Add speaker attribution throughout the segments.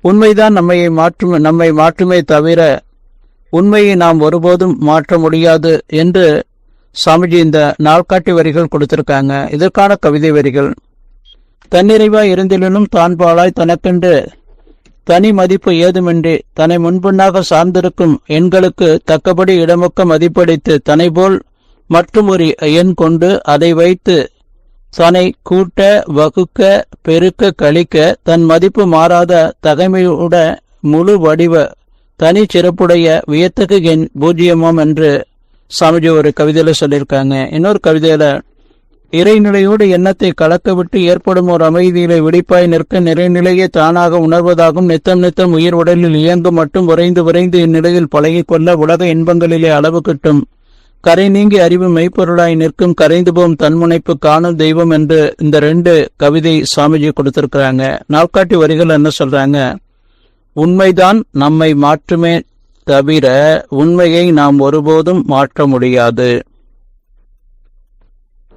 Speaker 1: உண்மைதான் நம்மை மாற்றும் நம்மை மாற்றுமே தவிர உண்மையை நாம் ஒருபோதும் மாற்ற முடியாது என்று சாமிஜி இந்த நாள்காட்டி வரிகள் கொடுத்திருக்காங்க. இதற்கான கவிதை வரிகள். தன்னிறைவாய் இருந்திலும் தான் பாலாய் தனக்கென்று தனி மதிப்பு ஏதுமின்றி தன்னை முன்புண்ணாக சார்ந்திருக்கும் எண்களுக்கு தக்கபடி இடமொக்க மதிப்பளித்து தன்னை போல் மற்றும் ஒரு எண் கொண்டு அதை வைத்து சனை கூட்ட வகுக்க பெருக்க கழிக்க தன் மதிப்பு மாறாத தகைமையுட முழு வடிவ தனி சிறப்புடைய வியத்தகு என் பூஜ்ஜியமாம் என்று சாமிஜி ஒரு கவிதையில சொல்லியிருக்காங்க. இன்னொரு கவிதையில இறைநிலையோடு எண்ணத்தை கலக்க விட்டு ஏற்படும் ஒரு அமைதியிலே விழிப்பாய் நிற்க நிறைநிலையை தானாக உணர்வதாகும். நித்தம் நித்தம் உயிர் உடலில் இயங்கும் மட்டும் விரைந்து விரைந்து இந்நிலையில் பழகி கொள்ள உலக இன்பங்களிலே அளவு கிட்டும். கரை நீங்கி அறிவு மெய்ப்பொருளாய் நிற்கும் கரைந்து போம் தன்முனைப்பு காணும் தெய்வம் என்று இந்த ரெண்டு கவிதை சுவாமிஜி கொடுத்திருக்கிறாங்க. நாட்காட்டி வரிகள் என்ன சொல்றாங்க? உண்மைதான் நம்மை மாற்றுமே தவிர உண்மையை நாம் ஒருபோதும் மாற்ற முடியாது.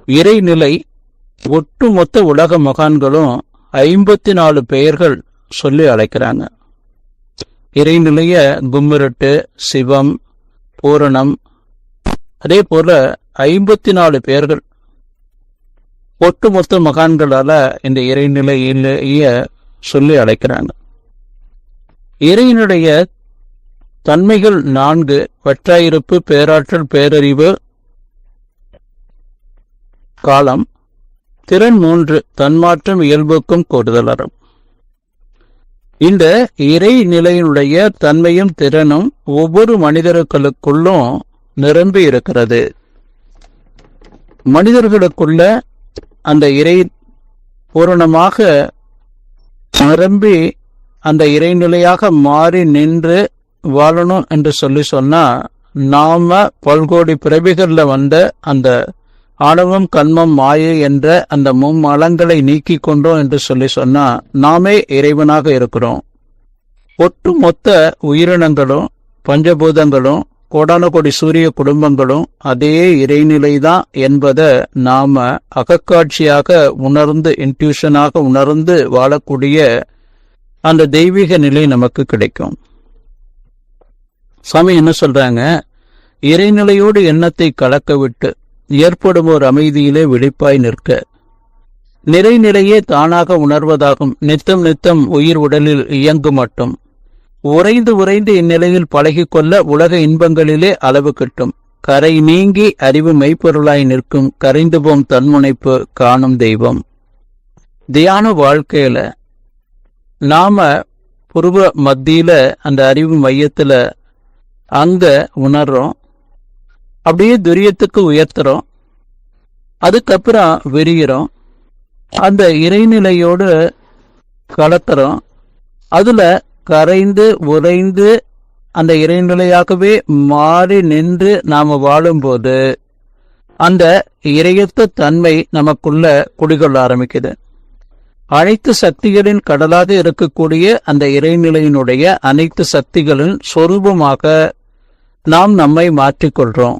Speaker 1: இறைநிலை ஒட்டுமொத்த உலக மகான்களும் ஐம்பத்தி நாலு பெயர்கள் சொல்லி அழைக்கிறாங்க. இறைநிலைய கும்மிரட்டு சிவம் பூரணம் அதே போல ஐம்பத்தி நாலு பேர்கள் ஒட்டுமொத்த மகான்களால இந்த இறைநிலையிலேய சொல்லி அழைக்கிறாங்க. இறையினுடைய தன்மைகள் நான்கு வற்றாயிருப்பு பேராற்றல் பேரறிவு காலம் திறன் மூன்று தன்மாற்றம் இயல்புக்கும் கூடுதலரும் இந்த இறை நிலையினுடைய தன்மையும் திறனும் ஒவ்வொரு மனிதர்களுக்குள்ளும் நிரம்பி இருக்கிறது. மனிதர்களுக்குள்ள அந்த இறை பூரணமாக நிரம்பி அந்த இறைநிலையாக மாறி நின்று வாழணும் என்று சொல்லி சொன்னா நாம பல்கோடி பிறவிகள்ல வந்த அந்த ஆணவம் கண்மம் மாயை என்ற அந்த மும்மலங்களை நீக்கி கொண்டோம் என்று சொல்லி சொன்னா நாமே இறைவனாக இருக்கிறோம். ஒட்டுமொத்த உயிரினங்களும் பஞ்சபூதங்களும் கோடான கோடி சூரிய குடும்பங்களும் அதே இறைநிலைதான் என்பதை நாம அகக்காட்சியாக உணர்ந்து இன்ட்யூஷனாக உணர்ந்து வாழக்கூடிய அந்த தெய்வீக நிலை நமக்கு கிடைக்கும். சாமி என்ன சொல்றாங்க? இறைநிலையோடு எண்ணத்தை கலக்க விட்டு ஏற்படும் ஒரு அமைதியிலே விழிப்பாய் நிற்க. நிறைநிலையே தானாக உணர்வதாகும். நித்தம் நித்தம் உயிர் உடலில் இயங்கு மட்டும். உறைந்து உறைந்து இந்நிலையில் பழகிக்கொள்ள உலக இன்பங்களிலே அளவு கிட்டும். கரை நீங்கி அறிவு மெய்ப்பொருளாய் நிற்கும் கரைந்து போம் தன்முனைப்பு காணும் தெய்வம். தியான வாழ்க்கையில நாம புருவ மத்தியில அந்த அறிவு மையத்துல அங்க உணர்றோம். அப்படியே துரியத்துக்கு உயர்த்துறோம். அதுக்கப்புறம் விரிகிறோம் அந்த இறைநிலையோடு கலத்துறோம். அதுல கரைந்து உறைந்து அந்த இறைநிலையாகவே மாறி நின்று நாம வாழும்போது அந்த இறையத்த தன்மை நமக்குள்ள குடிகொள்ள ஆரம்பிக்குது. அனைத்து சக்திகளின் கடலாக இருக்கக்கூடிய அந்த இறைநிலையினுடைய அனைத்து சக்திகளின் சொரூபமாக நாம் நம்மை மாற்றிக்கொள்றோம்.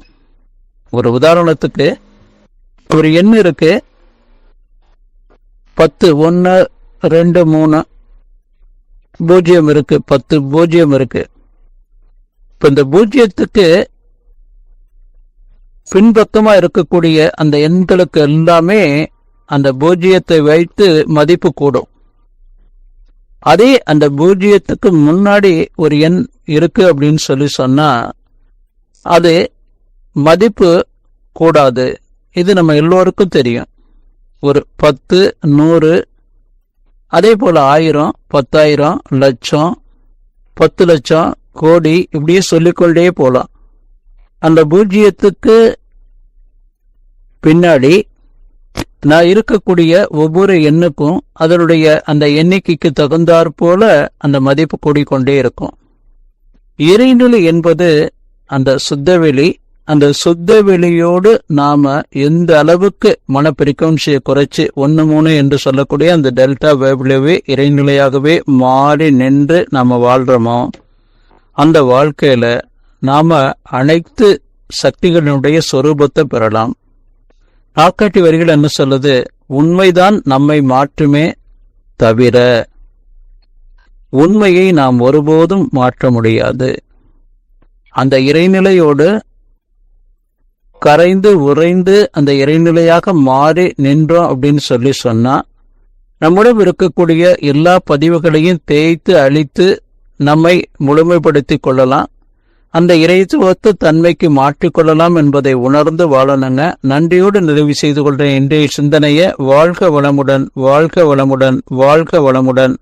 Speaker 1: ஒரு உதாரணத்துக்கு ஒரு எண் இருக்கு. பத்து ஒன்று ரெண்டு மூணு பூஜ்ஜியம் இருக்கு பத்து பூஜ்ஜியம் இருக்கு. இப்ப இந்த பூஜ்ஜியத்துக்கு பின்பக்கமா இருக்கக்கூடிய அந்த எண்களுக்கு எல்லாமே அந்த பூஜ்ஜியத்தை வைத்து மதிப்பு கூடும். அதே அந்த பூஜ்ஜியத்துக்கு முன்னாடி ஒரு எண் இருக்கு அப்படின்னு சொல்லி சொன்னா அது மதிப்பு கூடாது. இது நம்ம எல்லோருக்கும் தெரியும். ஒரு பத்து நூறு அதே போல ஆயிரம் பத்தாயிரம் லட்சம் பத்து லட்சம் கோடி இப்படியே சொல்லிக்கொண்டே போலாம். அந்த பூஜ்ஜியத்துக்கு பின்னாடி நான் இருக்கக்கூடிய ஒவ்வொரு எண்ணுக்கும் அதனுடைய அந்த எண்ணிக்கைக்கு தகுந்தாற் போல அந்த மதிப்பு கூடிக்கொண்டே இருக்கும். இறைநிலை என்பது அந்த சுத்தவெளி அந்த சுத்தவெளியோடு நாம எந்த அளவுக்கு மன பிரிக்கவன்சியை குறைச்சு ஒன்னு மூணு என்று சொல்லக்கூடிய அந்த டெல்டா வேவ்லவே இறைநிலையாகவே மாறி நின்று நாம வாழ்றோமோ அந்த வாழ்க்கையில நாம அனைத்து சக்திகளினுடைய சொரூபத்தை பெறலாம். நாக்காட்டி வரிகள் என்ன சொல்லுது? உண்மைதான் நம்மை மாற்றுமே தவிர உண்மையை நாம் ஒருபோதும் மாற்ற முடியாது. அந்த இறைநிலையோடு கரைந்து உறைந்து அந்த இறைநிலையாக மாறி நின்றோம் அப்படின்னு சொல்லி சொன்னா நம்மிடம் இருக்கக்கூடிய எல்லா பதிவுகளையும் தேய்த்து அழித்து நம்மை முழுமைப்படுத்திக் கொள்ளலாம். அந்த இறைத்துவத்து தன்மைக்கு மாற்றிக்கொள்ளலாம் என்பதை உணர்ந்து வாழணுங்க. நன்றியோடு நிறைவு செய்து கொள்ற இன்றைய சிந்தனையை வாழ்க வளமுடன் வாழ்க வளமுடன் வாழ்க வளமுடன்.